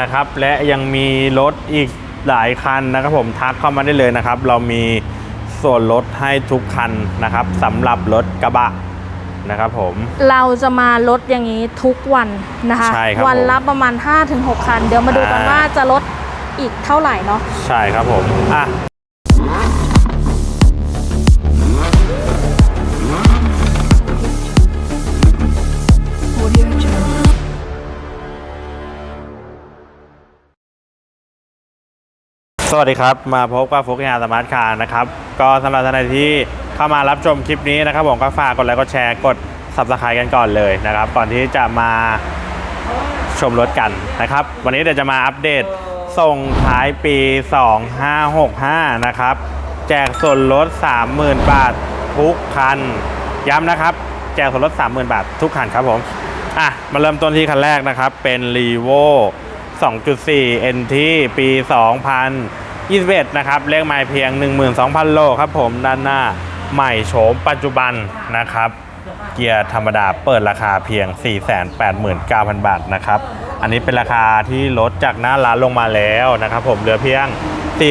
นะครับ และยังมีรถอีกหลายคันนะครับผมทักเข้ามาได้เลยนะครับ เรามีส่วนลดให้ทุกคันนะครับสำหรับรถกระบะนะครับผม เราจะมาลดอย่างนี้ทุกวันนะคะใช่ครับวันละผมประมาณ 5-6 คัน เดี๋ยวมาดูกันอ่า ว่าจะลดอีกเท่าไหร่เนาะ ใช่ครับผมอะ สวัสดีครับ มาพบกับฟุกยาสมาร์ทคาร์นะครับ ก็สำหรับท่านใดที่เข้ามารับชมคลิปนี้นะครับผมก็ฝากกดไลค์กดแชร์กด subscribe กันก่อนเลยนะครับ ก่อนที่จะมาชมรถกันนะครับ วันนี้เดี๋ยวจะมาอัปเดตส่งท้ายปี 2565 นะครับ แจกส่วนลด 30,000 บาททุกคัน ย้ำนะครับ แจกส่วนลด 30,000 บาททุกคันครับผมอะมาเริ่มต้นที่คันแรกนะครับ เป็น r e v o 2.4 NT ปี 2021 นะครับเลขไมล์เพียง 12,000 โลครับผมด้านหน้าใหม่โฉมปัจจุบันนะครับ เกียร์ธรรมดาเปิดราคาเพียง 489,000 บาทนะครับ อันนี้เป็นราคาที่ลดจากหน้าร้านลงมาแล้วนะครับผมเหลือเพียง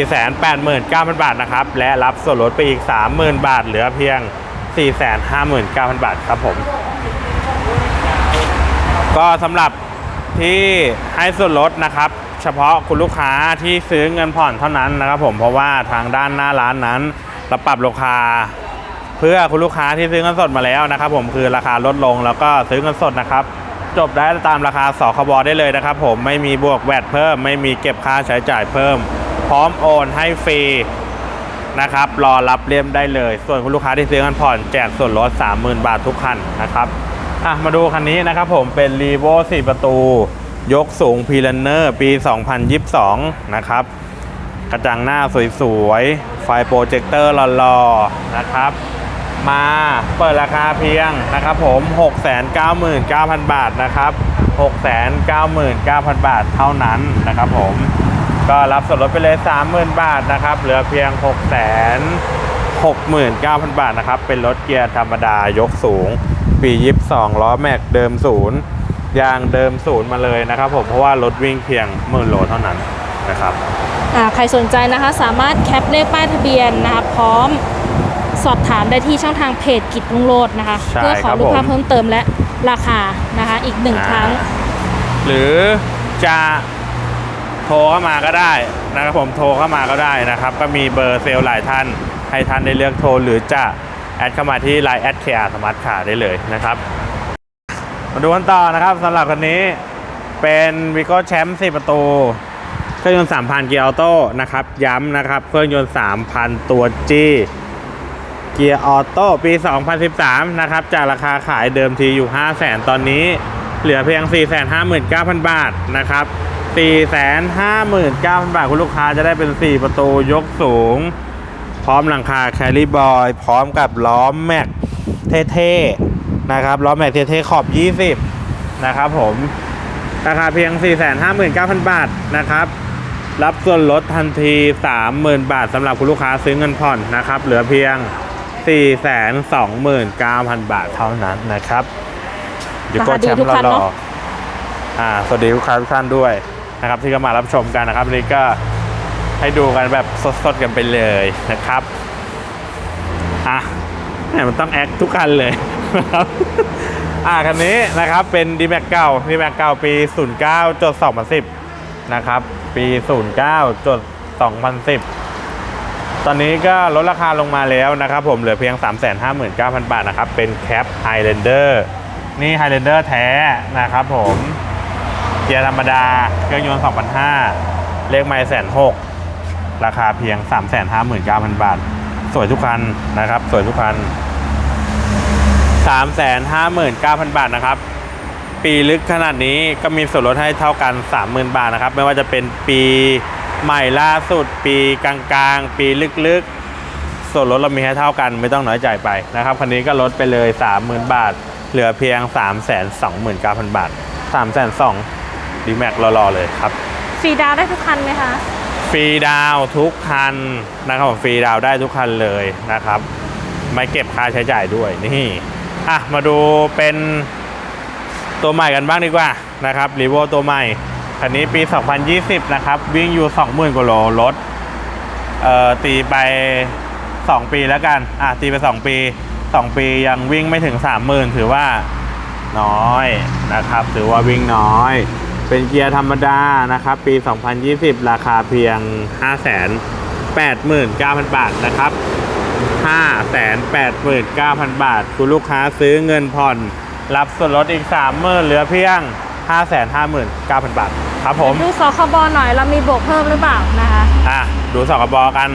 489,000 บาทนะครับ และรับส่วนลดไปอีก 30,000 บาท เหลือเพียง 459,000 บาทครับผม ก็สำหรับ ที่ให้ส่วนลดนะครับ เฉพาะคุณลูกค้าที่ซื้อเงินผ่อนเท่านั้นนะครับ ผมเพราะว่าทางด้านหน้าร้านนั้นเราปรับราคา เพื่อคุณลูกค้าที่ซื้อเงินสดมาแล้วนะครับ ผมคือราคาลดลงแล้วก็ซื้อเงินสดนะครับ จบได้ตามราคาสคบได้เลยนะครับ ผมไม่มีบวกแวดเพิ่ม ไม่มีเก็บค่าใช้จ่ายเพิ่ม พร้อมโอนให้ฟรีนะครับรอรับเลี่ยมได้เลย ส่วนคุณลูกค้าที่ซื้อเงินผ่อนแจกส่วนลด30,000 บาททุกคันนะครับ อะมาดูคันนี้นะครับผมเป็น r e v o 4ประตู ยกสูง p ี l นเนอร์ปี 2022 นะครับ กระจังหน้าสวยๆ ไฟโปรเจคเตอร์หล่อๆ นะครับ มาเปิดราคาเพียงนะครับผม 699,000 บาทนะครับ 699,000 บาทเท่านั้นนะครับผม ก็รับส่วนลดไปเลย 30,000 บาทนะครับ เหลือเพียง 669,000 บาทนะครับ เป็นรถเกียร์ธรรมดายกสูง ปี22ล้อแม็กเดิมศูนย์ยางเดิมศูนย์มาเลยนะครับผมเพราะว่ารถวิ่งเพียงหมื่นโลเท่านั้นนะครับอ่าใครสนใจนะคะสามารถแคปเลขป้ายทะเบียนนะคะพร้อมสอบถามได้ที่ช่องทางเพจกิจลุงโลดนะคะใช่เพื่อขครัอบรูปภาพผมเพิ่มเติมและราคานะคะอีกหนึ่งอ่าครั้ง หรือจะโทรเข้ามาก็ได้นะครับผมโทรเข้ามาก็ได้นะครับ ก็มีเบอร์เซลล์หลายท่านให้ท่านได้เลือกโทรหรือจะ แอดเข้ามาที่ Line แอดเคอาสมาร์ทคาได้เลยนะครับ มาดูกันต่อนะครับสำหรับคันนี้เป็นวิโก้แชมป์4ประตูเครื่องยนต์ 3,000 เกียร์ออโต้นะครับ ย้ำนะครับ เครื่องยนต์ 3,000 ตัว G เกียร์ออโต้ปี 2013 นะครับ จากราคาขายเดิมทีอยู่ 500,000 ตอนนี้ เหลือเพียง 459,000 บาทนะครับ 459,000 บาท คุณลูกค้าจะได้เป็น 4 ประตูยกสูง ร้อมหลังคาแคลรี่บอยพร้อมกับล้อแม็กเท่ๆนะครับล้อแม็กเท่ๆขอบ 20 นะครับผม ราคาเพียง 459,000 บาทนะครับ รับส่วนลดทันที 30,000 บาทสำหรับคุณลูกค้าซื้อเงินผ่อนนะครับ เหลือเพียง 429,000 บาทเท่านั้นนะครับเดี๋ยวก็แชมป์ราคาดีทุกคันหล่เนออะๆอ่าสวัสดีลูกค้าทุกท่านด้วยนะครับที่เข้ามารับชมกันนะครับวันนี้ก็ ให้ดูกันแบบสดๆกันไปเลยนะครับอะแหม่มันต้องแอคทุกคันเลยนะครับอ่าคันนี้นะครับเป็น d m a x เก่า d m a x เก่าปี09จด2010นะครับปี09จด2010 ตอนนี้ก็ลดราคาลงมาแล้วนะครับผมเหลือเพียง 359,000 บาทนะครับ เป็นแคป Highlander นี่ Highlander แท้นะครับผมเกียร์ธรรมดาเครื่องยนต์2,500เลขไมล์แสนหก ราคาเพียง 359,000 บาท สวยทุกคันนะครับ สวยทุกคัน 359,000 บาทนะครับ ปีลึกขนาดนี้ก็มีส่วนลดให้เท่ากัน 30,000 บาทนะครับ ไม่ว่าจะเป็นปีใหม่ล่าสุด ปีกลางๆ ปีลึกๆ ส่วนลดเรามีให้เท่ากันไม่ต้องน้อยใจไปนะครับคันนี้ก็ลดไปเลย 30,000 บาท เหลือเพียง 329,000 บาท 3 2 0 0 0ดีแม็กรอๆเลยครับฟรีดาวได้ทุกคันไหมคะ ฟรีดาวทุกคันนะครับผมฟรีดาวได้ทุกคันเลยนะครับ ไม่เก็บค่าใช้จ่ายด้วยนี่อะมาดูเป็นตัวใหม่กันบ้างดีกว่านะครับรีโวตัวใหม่คันนี้ปี 2020 นะครับ วิ่งอยู่ 20,000กว่าโลรถเอ่อตีไป 2 ปีแล้วกันอะตีไป 2 ปี 2 ปียังวิ่งไม่ถึง 30,000 ถือว่าน้อยนะครับ ถือว่าวิ่งน้อย เป็นเกียร์ธรรมดานะครับ ปี 2020 ราคาเพียง 589,000 บาทนะครับ 589,000 บาท คุณลูกค้าซื้อเงินผ่อน รับส่วนลดอีก 30,000เหลือเพียง 559,000 บาท ครับผม ดูสคบหน่อยเรามีบวกเพิ่มหรือเปล่านะคะ อะ ดูสกบกัน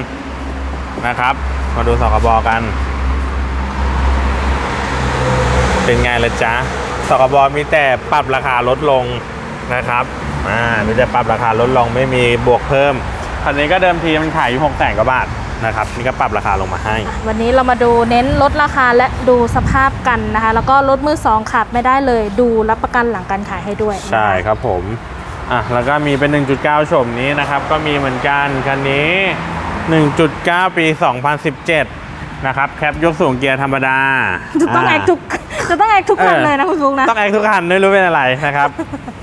นะครับ มาดูสกบกัน เป็นไงละจ๊ะสกบมีแต่ปรับราคาลดลง นะครับอ่ามีแต่ปรับราคาลดลงไม่มีบวกเพิ่มคันนี้ก็เดิมทีมันขายอยู่6แสนกว่าบาทนะครับนี่ก็ปรับราคาลงมาให้ วันนี้เรามาดูเน้นลดราคาและดูสภาพกันนะคะ แล้วก็รถมือสองขับไม่ได้เลยดูรับประกันหลังการขายให้ด้วยนะคะใช่ครับผมอะแล้วก็มีเป็น 1.9 ชมนี้นะครับ ก็มีเหมือนกันคันนี้ 1.9 ปี 2017 นะครับแคปยกสูงเกียร์ธรรมดาจะต้องแอคทุกจะต้องแอคทุกคันเลยนะคุณฟุกนะต้องแอคทุกคันไม่รู้เป็นอะไรนะครับ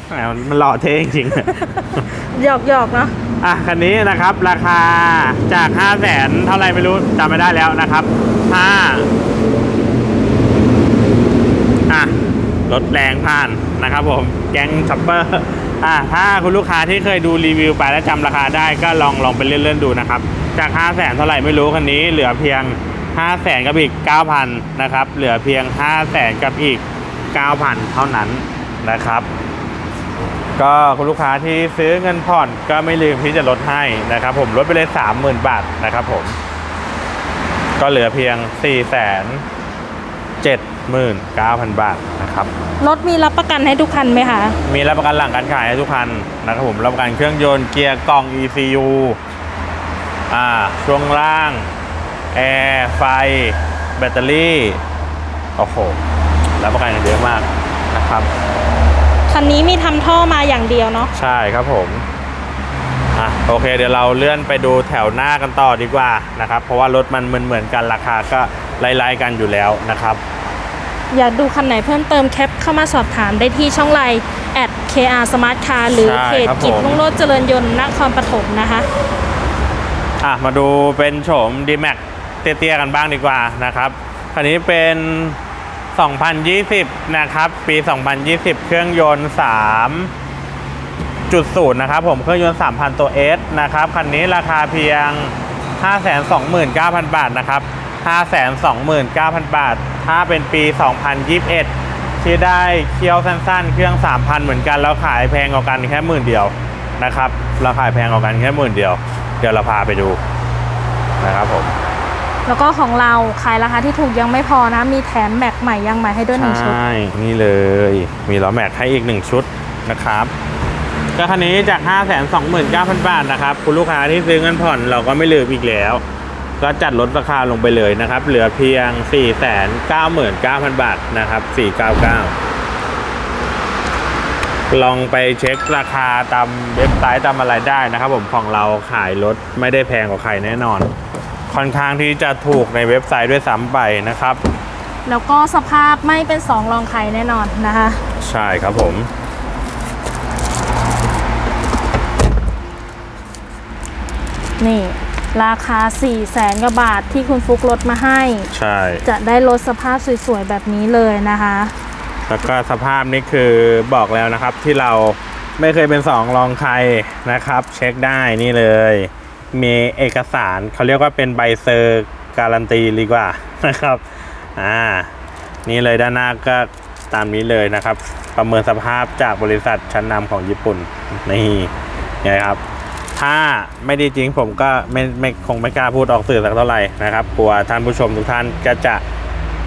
แหมมันหล่อเท่จริงหยอกหยอกๆเนาะๆอะคันนี้นะครับราคาจาก 5 0 0แสนเท่าไหร่ไม่รู้จำไม่ได้แล้วนะครับ5อะรถแรงผ่านนะครับผมแก๊งช็อปเปอร์อะถ้าคุณลูกค้าที่เคยดูรีวิวไปแล้วจำราคาได้ก็ลองลองไปเลื่อนๆดูนะครับ จาก 5 0 0แสนเท่าไหร่ไม่รู้คันนี้เหลือเพียง 5 0 0แสนกับอีก9,000นะครับ เหลือเพียง5 0 0แสนกับอีก9,000เท่านั้นนะครับ ก็คุณลูกค้าที่ซื้อเงินผ่อนก็ไม่ลืมที่จะลดให้นะครับ ผมลดไปเลย30,000บาทนะครับผม ก็เหลือเพียง4 7 9 0 0 0บาทนะครับ รถมีรับประกันให้ทุกคันไหมคะ มีรับประกันหลังการขายให้ทุกคันนะครับผมรับประกันเครื่องยนต์เกียร์กล่อง ECU อ่าช่วงล่าง แอร์ไฟ แบตเตอรี่ โอ้โหรับประกันกันเยอะมากนะครับคันนี้มีทำท่อมาอย่างเดียวเนาะใช่ครับผมอะโอเค เดี๋ยวเราเลื่อนไปดูแถวหน้ากันต่อดีกว่านะครับ เพราะว่ารถมันเหมือนเหมือนๆกันราคาก็ไล่ๆกันอยู่แล้วนะครับ อยากดูคันไหนเพิ่มเติมแคปเข้ามาสอบถามได้ที่ช่องไลน์ at kr smart car หรือใช่เพจครับผมกิจรุ่งโรจน์เจริญยนต์นครปฐมนะคะ อะ มาดูเป็นโฉม d m a x เตี้ยๆกันบ้างดีกว่านะครับคันนี้เป็น 2020 นะครับ ปี 2020 เครื่องยนต์ 3.0 นะครับ ผมเครื่องยนต์ 3,000 ตัว S นะครับ คันนี้ราคาเพียง 529,000 บาทนะครับ 529,000 บาท ถ้าเป็นปี 2021 ที่ได้เคี่ยวสั้นๆ เครื่อง 3,000 เหมือนกัน แล้วขายแพงกว่ากันแค่หมื่นเดียวนะครับราคาแพงกว่ากันแค่หมื่นเดียว เดี๋ยวเราพาไปดูนะครับผม แล้วก็ของเราขายราคาที่ถูกยังไม่พอนะ มีแถมแม็กใหม่ยังใหม่ให้ด้วยหนึ่งชุด ใช่ นี่เลย มีล้อแม็กให้อีกหนึ่งชุดนะครับก็คันนี้จาก 5 2 9 0 0 0 บาทนะครับ คุณลูกค้าที่ซื้อเงินผ่อนเราก็ไม่ลืมอีกแล้ว ก็จัดลดราคาลงไปเลยนะครับ เหลือเพียง 4 9 9 0 0 0 บาทนะครับ 499 ลองไปเช็คราคาตามเว็บไซต์ตามอะไรได้นะครับผมของเราขายรถไม่ได้แพงกว่าใครแน่นอน ค่อนข้างที่จะถูกในเว็บไซต์ด้วยซ้ำไปนะครับ แล้วก็สภาพไม่เป็นสองรองใครแน่นอนนะคะ ใช่ครับผม นี่ ราคา 4 0 0แสนกว่าบาทที่คุณฟุกลดมาให้ ใช่ จะได้รถสภาพสวยๆ แบบนี้เลยนะคะ แล้วก็สภาพนี้คือบอกแล้วนะครับที่เราไม่เคยเป็นสองรองใครนะครับ เช็คได้นี่เลย มีเอกสารเขาเรียกว่าเป็นใบเซอร์การันตีดีกว่านะครับอ่านี่เลยด้านหน้าก็ตามนี้เลยนะครับ ประเมินสภาพจากบริษัทชั้นนำของญี่ปุ่นนี่ไงครับ ถ้าไม่ดีจริงผมก็ไม่ไม่คงไม่กล้าพูดออกสื่อสักเท่าไหร่นะครับกลัวท่านผู้ชมทุกท่านก็จะ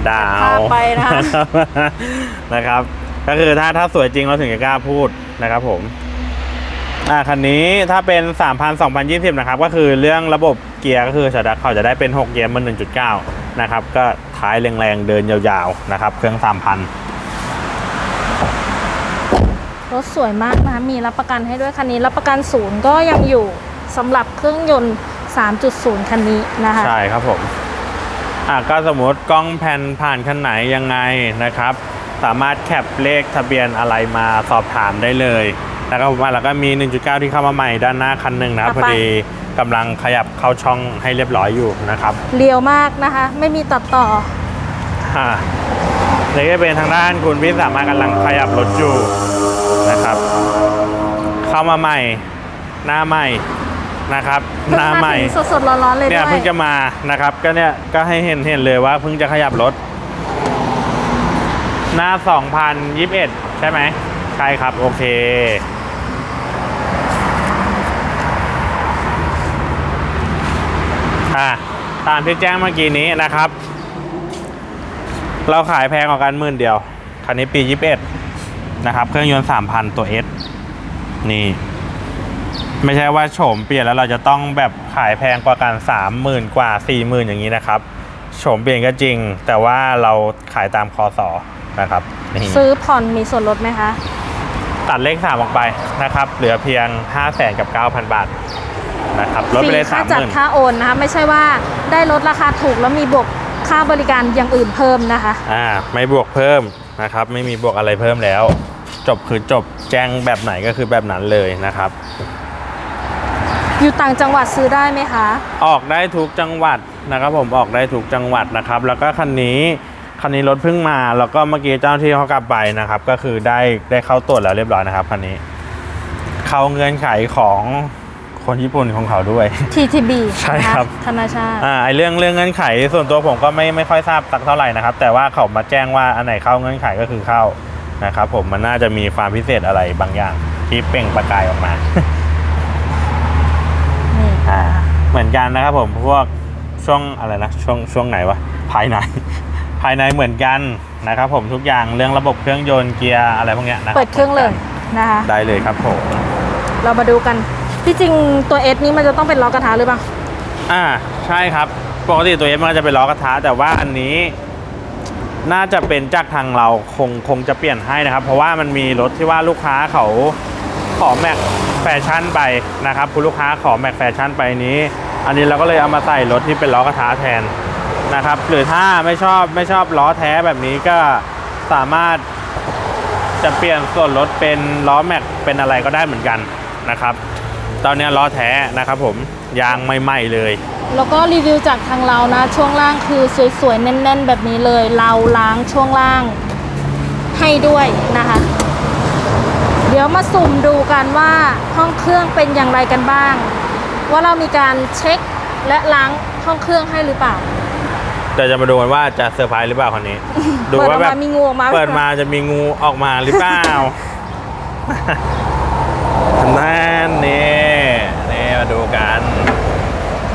ด่าเอาพาไปนะคะนะครับ ก็คือถ้าถ้าสวยจริงเราถึงจะกล้าพูดนะครับผม อ่าคันนี้ถ้าเป็น 3,000 2020 นะครับ ก็คือเรื่องระบบเกียร์ก็คือชาดักเขาจะได้เป็น 6 เกียร์มัน1.9 นะครับ ก็ท้ายแรงๆ เดินยาวๆ นะครับ เครื่อง 3,000 รถสวยมากนะคะมีรับประกันให้ด้วยคันนี้ รับประกันศูนย์ก็ยังอยู่สำหรับเครื่องยนต์ 3.0 คันนี้นะคะ ใช่ครับผม อะก็สมมติกล้องแผ่นผ่านคันไหนยังไงนะครับ สามารถแคปเลขทะเบียนอะไรมาสอบถามได้เลย นะครับผมอะแล้วก็มี 1.9 ที่เข้ามาใหม่ด้านหน้าคันหนึ่งนะครับพอดีกำลังขยับเข้าช่องให้เรียบร้อยอยู่นะครับ เรียวมากนะคะ ไม่มีตัดต่ออ่านี่ก็เป็นทางด้านคุณพี่สามารถกำลังขยับรถอยู่นะครับ เข้ามาใหม่หน้าใหม่นะครับเพิ่งหน้ามาใหม่ถึงสดๆร้อนๆเลยเนี่ยด้วยเพิ่งจะมานะครับ ก็เนี่ยก็ให้เห็นเห็นเลยว่าเพิ่งจะขยับรถ หน้า 2021 ใช่ไหมใช่ครับ โอเค อ่าตามที่แจ้งเมื่อกี้นี้นะครับ เราขายแพงกว่ากันหมื่นเดียว คันนี้ปี 21 นะครับ เครื่องยนต์ 3,000 ตัว S นี่ ไม่ใช่ว่าโฉมเปลี่ยนแล้วเราจะต้องแบบขายแพงกว่ากัน 30,000 กว่า 40,000 อย่างนี้นะครับ โฉมเปลี่ยนก็จริง แต่ว่าเราขายตามคอสอนะครับนี่ซื้อผ่อนมีส่วนลดไหมคะ ตัดเลข3ออกไปนะครับ เหลือเพียง 5 0 0 0 0กับ 9,000 บาท นะครับลดฟไปรีเลยค่าจัด30,000ค่าโอนนะคะไม่ใช่ว่าได้ลดราคาถูกแล้วมีบวกค่าบริการอย่างอื่นเพิ่มนะคะอ่าไม่บวกเพิ่มนะครับไม่มีบวกอะไรเพิ่มแล้ว จบคือจบแจ้งแบบไหนก็คือแบบนั้นเลยนะครับ อยู่ต่างจังหวัดซื้อได้ไหมคะ ออกได้ทุกจังหวัดนะครับ ผมออกได้ทุกจังหวัดนะครับ แล้วก็คันนี้คันนี้รถเพิ่งมาแล้วก็เมื่อกี้เจ้าหน้าที่เขากลับไปนะครับ ก็คือได้ได้เข้าตรวจแล้วเรียบร้อยนะครับคันนี้เข้าเงื่อนไขของ คนญี่ปุ่นของเขาด้วย TTB ใช่ครับนะะธนาชาติอ่าไอเรื่องเรื่องเงื่อนไขส่วนตัวผมก็ไม่ไม่ค่อยทราบสักเท่าไหร่นะครับ แต่ว่าเขามาแจ้งว่าอันไหนเข้าเงื่อนไขก็คือเข้านะครับผมมันน่าจะมีความพิเศษอะไรบางอย่างที่เปล่งประกายออกมานี่อ่าเหมือนกันนะครับผมพวกช่วงอะไรนะช่วงช่วงไหนวะภายในภายในเหมือนกันนะครับผมทุกอย่างเรื่องระบบเครื่องยนต์เกียร์อะไรพวกเนี้ยนะเปิดเครื่องเลยนะคะได้เลยครับผมเรามาดูกัน ที่จริงตัว S นี้มันจะต้องเป็นล้อกระทะหรือเปล่า อ่าใช่ครับ ปกติตัวเอฟมันก็จะเป็นล้อกระทะแต่ว่าอันนี้น่าจะเป็นจากทางเราคงคงจะเปลี่ยนให้นะครับ เพราะว่ามันมีรถที่ว่าลูกค้าเขาขอแม็กแฟชั่นไปนะครับคุณลูกค้าขอแม็กแฟชั่นไปนี้ อันนี้เราก็เลยเอามาใส่รถที่เป็นล้อกระทะแทนนะครับ หรือถ้าไม่ชอบไม่ชอบล้อแท้แบบนี้ก็สามารถจะเปลี่ยนส่วนรถเป็นล้อแม็กเป็นอะไรก็ได้เหมือนกันนะครับ ตอนนี้ล้อแท้นะครับผมยางใหม่ๆเลย แล้วก็รีวิวจากทางเรานะ ช่วงล่างคือสวยๆแน่น ๆ แบบนี้เลย เราล้างช่วงล่างให้ด้วยนะคะ เดี๋ยวมาสุ่มดูกันว่าห้องเครื่องเป็นอย่างไรกันบ้าง ว่าเรามีการเช็คและล้างห้องเครื่องให้หรือเปล่าแต่จะมาดูกันว่าจะเซอร์ไพรส์หรือเปล่าคนนี้ ดูเปิดอว่าอกแบบมามีงูออกมาเปิดมาจะมีงูออกมาหรือเปล่านั่นนี่นี่มาดูกัน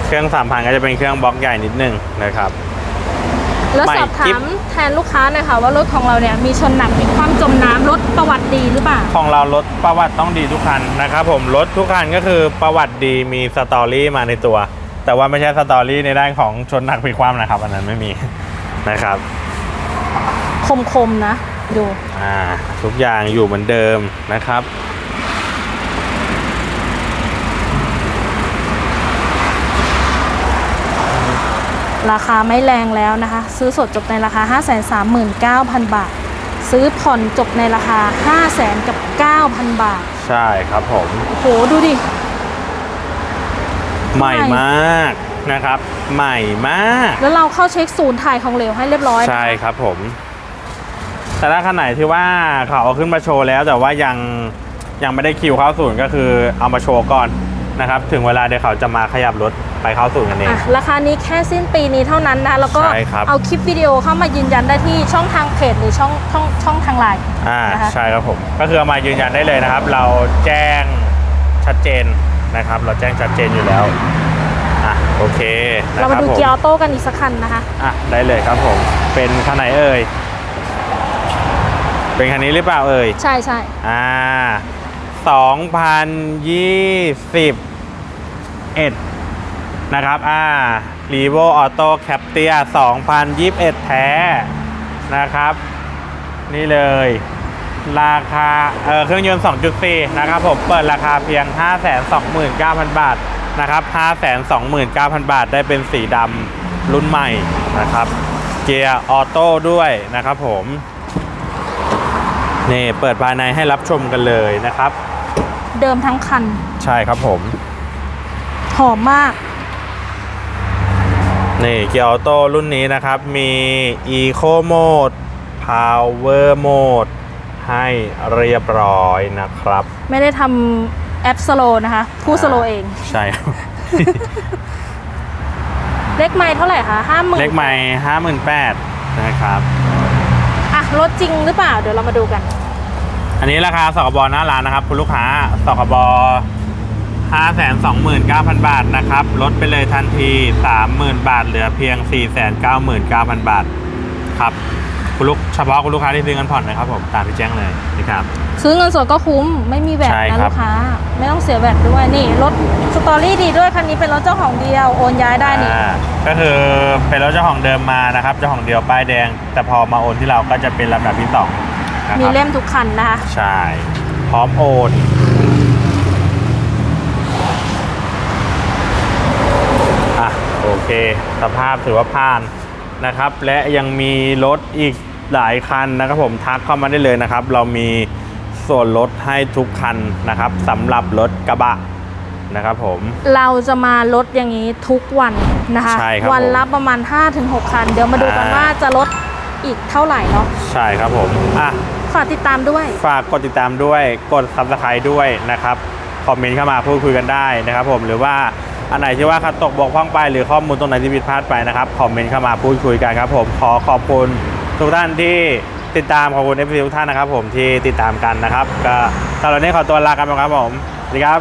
เครื่องสามพันก็จะเป็นเครื่องบล็อกใหญ่นิดนึงนะครับ แล้วใหม่สอบถากิ๊มบแทนลูกค้าหน่อยค่ะว่ารถของเราเนี่ยมีชนหนักมีความจมน้ำรถประวัติดีหรือเปล่า ของเรารถประวัติต้องดีทุกคันนะครับผมรถทุกคันก็คือประวัติดีมีสตอรี่มาในตัว แต่ว่าไม่ใช่สตอรี่ในด้านของชนหนักพลิกคว่ำนะครับ อันนั้นไม่มีนะครับคมๆนะ ดูอ่าทุกอย่างอยู่เหมือนเดิมนะครับ ราคาไม่แรงแล้วนะคะ ซื้อสดจบในราคา 539,000 บาท ซื้อผ่อนจบในราคา 500,000กับ 9,000 บาท ใช่ครับผม โอ้โห ดูดิ ใหม่มากนะครับ ใหม่มาก แล้วเราเข้าเช็คศูนย์ถ่ายของเหลวให้เรียบร้อยนะใช่ครับผม แต่ถ้าคันไหนที่ว่าเขาเอาขึ้นมาโชว์แล้วแต่ว่ายังยังไม่ได้คิวเข้าศูนย์ก็คือเอามาโชว์ก่อน นะครับ ถึงเวลาเดี๋ยวเขาจะมาขยับรถไปเข้าศูนย์กันเอง อะราคานี้แค่สิ้นปีนี้เท่านั้นนะแล้วก็ใช่ครับ เอาคลิปวิดีโอเข้ามายืนยันได้ที่ช่องทางเพจหรือช่องช่องช่องทางไลน์ อ่านะคะ ใช่ครับผม ก็คือเอามายืนยันได้เลยนะครับ เราแจ้งชัดเจนนะครับ เราแจ้งชัดเจนอยู่แล้วอะโอเคนะเราคมารับดูผมเกียร์ออโต้กันอีกสักคันนะคะ อะได้เลยครับผม เป็นคันไหนเอ่ยเป็นคันนี้หรือเปล่าเอ่ย ใช่ใช่อ่าส องพันยี่สิบเอ็ดนะครับ อ่า r e v o Auto Captia 2021 แท้นะครับ นี่เลย ราคา เออเครื่องยนต์ 2.4 นะครับผม เปิดราคาเพียง 529,000 บาท นะครับ 529,000 บาท ได้เป็นสีดำรุ่นใหม่นะครับ เกียร์ออโต้ด้วยนะครับผม นี่ เปิดภายในให้รับชมกันเลยนะครับ เดิมทั้งคัน ใช่ครับผม หอมมาก นี่เกียร์ออโต้รุ่นนี้นะครับ มี Eco Mode Power Mode ให้เรียบร้อยนะครับ ไม่ได้ทำแอปสโลนะคะพูดสโลเอง ใช่ครับเล็กไม้เท่าไหร่คะห้าหมื่นเล็กใหม่ห้าหมื่นแปดนะครับอะรถจริงหรือเปล่า เดี๋ยวเรามาดูกัน อันนี้ราคาสกบหน้าร้านนะครับ คุณลูกค้าสกบ ห้าแสนสองหมื่นเก้าพันบาทนะครับ ลดไปเลยทันทีสามหมื่นบาท เหลือเพียงสี่แสนเก้าหมื่นเก้าพันบาท ครับ คุณลูกเฉพาะคุณลูกค้าที่ซื้อเงินผ่อนนะครับผม ตามที่แจ้งเลยนะครับ ซื้อเงินสดก็คุ้ม ไม่มีแวดใช่นะครับลูกค้า ไม่ต้องเสียแวดด้วย นี่ รถสตอรี่ดีด้วย คันนี้เป็นรถเจ้าของเดียว โอนย้ายได้นี่อ่าก็คือเป็นรถเจ้าของเดิมมานะครับ เจ้าของเดียวป้ายแดง แต่พอมาโอนที่เราก็จะเป็นลำดับที่สองนะมีครับเล่มทุกคันนะคะ ใช่ พร้อมโอน อะ โอเค สภาพถือว่าผ่านนะครับ และยังมีรถอีกหลายคันนะครับผมทักเข้ามาได้เลยนะครับ เรามีส่วนลดให้ทุกคันนะครับสำหรับรถกระบะนะครับผมเราจะมาลดอย่างนี้ทุกวันนะคะใช่ครับวันผมละประมาณ 5-6 คัน เดี๋ยวมาดูกันอ่า ว่าจะลดอีกเท่าไหร่เนาะใช่ครับผมอะ ฝากติดตามด้วย ฝากกดติดตามด้วย กด subscribe ด้วยนะครับ คอมเมนต์เข้ามาพูดคุยกันได้นะครับผม หรือว่า อันไหนที่ว่าขัดตกบกพร่องไปหรือข้อมูลตรงไหนที่ผิดพลาดไปนะครับคอมเมนต์เข้ามาพูดคุยกันครับผมขอขอบคุณทุกท่านที่ติดตามขอบคุณเอฟซีทุกท่านนะครับ ผมที่ติดตามกันนะครับ ก็สำหรับวันนี้ขอตัวลากันไปครับผมสวัสดีครับ